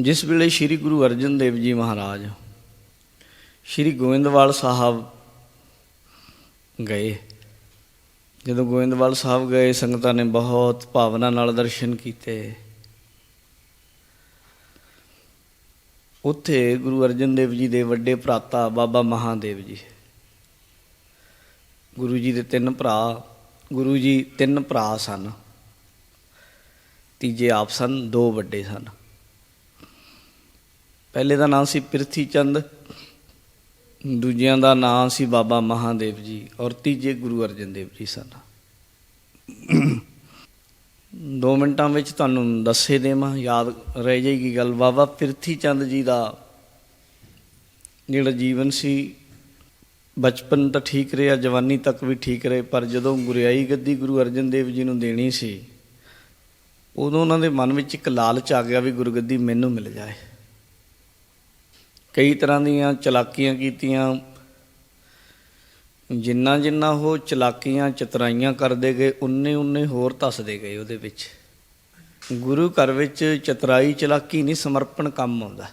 ਜਿਸ ਵੇਲੇ ਸ੍ਰੀ ਗੁਰੂ ਅਰਜਨ ਦੇਵ ਜੀ ਮਹਾਰਾਜ ਸ੍ਰੀ ਗੋਇੰਦਵਾਲ ਸਾਹਿਬ ਗਏ, ਜਦੋਂ ਗੋਇੰਦਵਾਲ ਸਾਹਿਬ ਗਏ, ਸੰਗਤਾਂ ਨੇ ਬਹੁਤ ਭਾਵਨਾ ਨਾਲ ਦਰਸ਼ਨ ਕੀਤੇ। ਉੱਥੇ ਗੁਰੂ ਅਰਜਨ ਦੇਵ ਜੀ ਦੇ ਵੱਡੇ ਭਰਾਤਾ ਬਾਬਾ ਮਹਾਦੇਵ ਜੀ। ਗੁਰੂ ਜੀ ਦੇ ਤਿੰਨ ਭਰਾ, ਗੁਰੂ ਜੀ ਤਿੰਨ ਭਰਾ ਸਨ। ਤੀਜੇ ਆਪ ਸਨ, ਦੋ ਵੱਡੇ ਸਨ। ਪਹਿਲੇ ਦਾ ਨਾਮ ਸੀ ਪ੍ਰਿਥੀ ਚੰਦ, ਦੂਜਿਆਂ ਦਾ ਨਾਮ ਸੀ ਬਾਬਾ ਮਹਾਦੇਵ ਜੀ ਔਰ ਤੀਜੇ ਗੁਰੂ ਅਰਜਨ ਦੇਵ ਜੀ ਸਨ। ਦੋ ਮਿੰਟਾਂ ਵਿੱਚ ਤੁਹਾਨੂੰ ਦੱਸੇ ਦੇਵਾਂ, ਯਾਦ ਰਹਿ ਜਾਏਗੀ ਗੱਲ। ਬਾਬਾ ਪ੍ਰਿਥੀ ਚੰਦ ਜੀ ਦਾ ਜਿਹੜਾ ਜੀਵਨ ਸੀ, ਬਚਪਨ ਤਾਂ ਠੀਕ ਰਿਹਾ, ਜਵਾਨੀ ਤੱਕ ਵੀ ਠੀਕ ਰਹੇ, ਪਰ ਜਦੋਂ ਗੁਰਿਆਈ ਗੱਦੀ ਗੁਰੂ ਅਰਜਨ ਦੇਵ ਜੀ ਨੂੰ ਦੇਣੀ ਸੀ, ਉਦੋਂ ਉਹਨਾਂ ਦੇ ਮਨ ਵਿੱਚ ਇੱਕ ਲਾਲਚ ਆ ਗਿਆ ਵੀ ਗੁਰਗੱਦੀ ਮੈਨੂੰ ਮਿਲ ਜਾਏ। ਕਈ ਤਰ੍ਹਾਂ ਦੀਆਂ ਚਲਾਕੀਆਂ ਕੀਤੀਆਂ। ਜਿੰਨਾ ਜਿੰਨਾ ਉਹ ਚਲਾਕੀਆਂ ਚਤਰਾਈਆਂ ਕਰਦੇ ਗਏ, ਉਨੇ ਉਨੇ ਹੋਰ ਧੱਸਦੇ ਗਏ ਉਹਦੇ ਵਿੱਚ। ਗੁਰੂ ਘਰ ਵਿੱਚ ਚਤਰਾਈ ਚਲਾਕੀ ਨਹੀਂ, ਸਮਰਪਣ ਕੰਮ ਆਉਂਦਾ।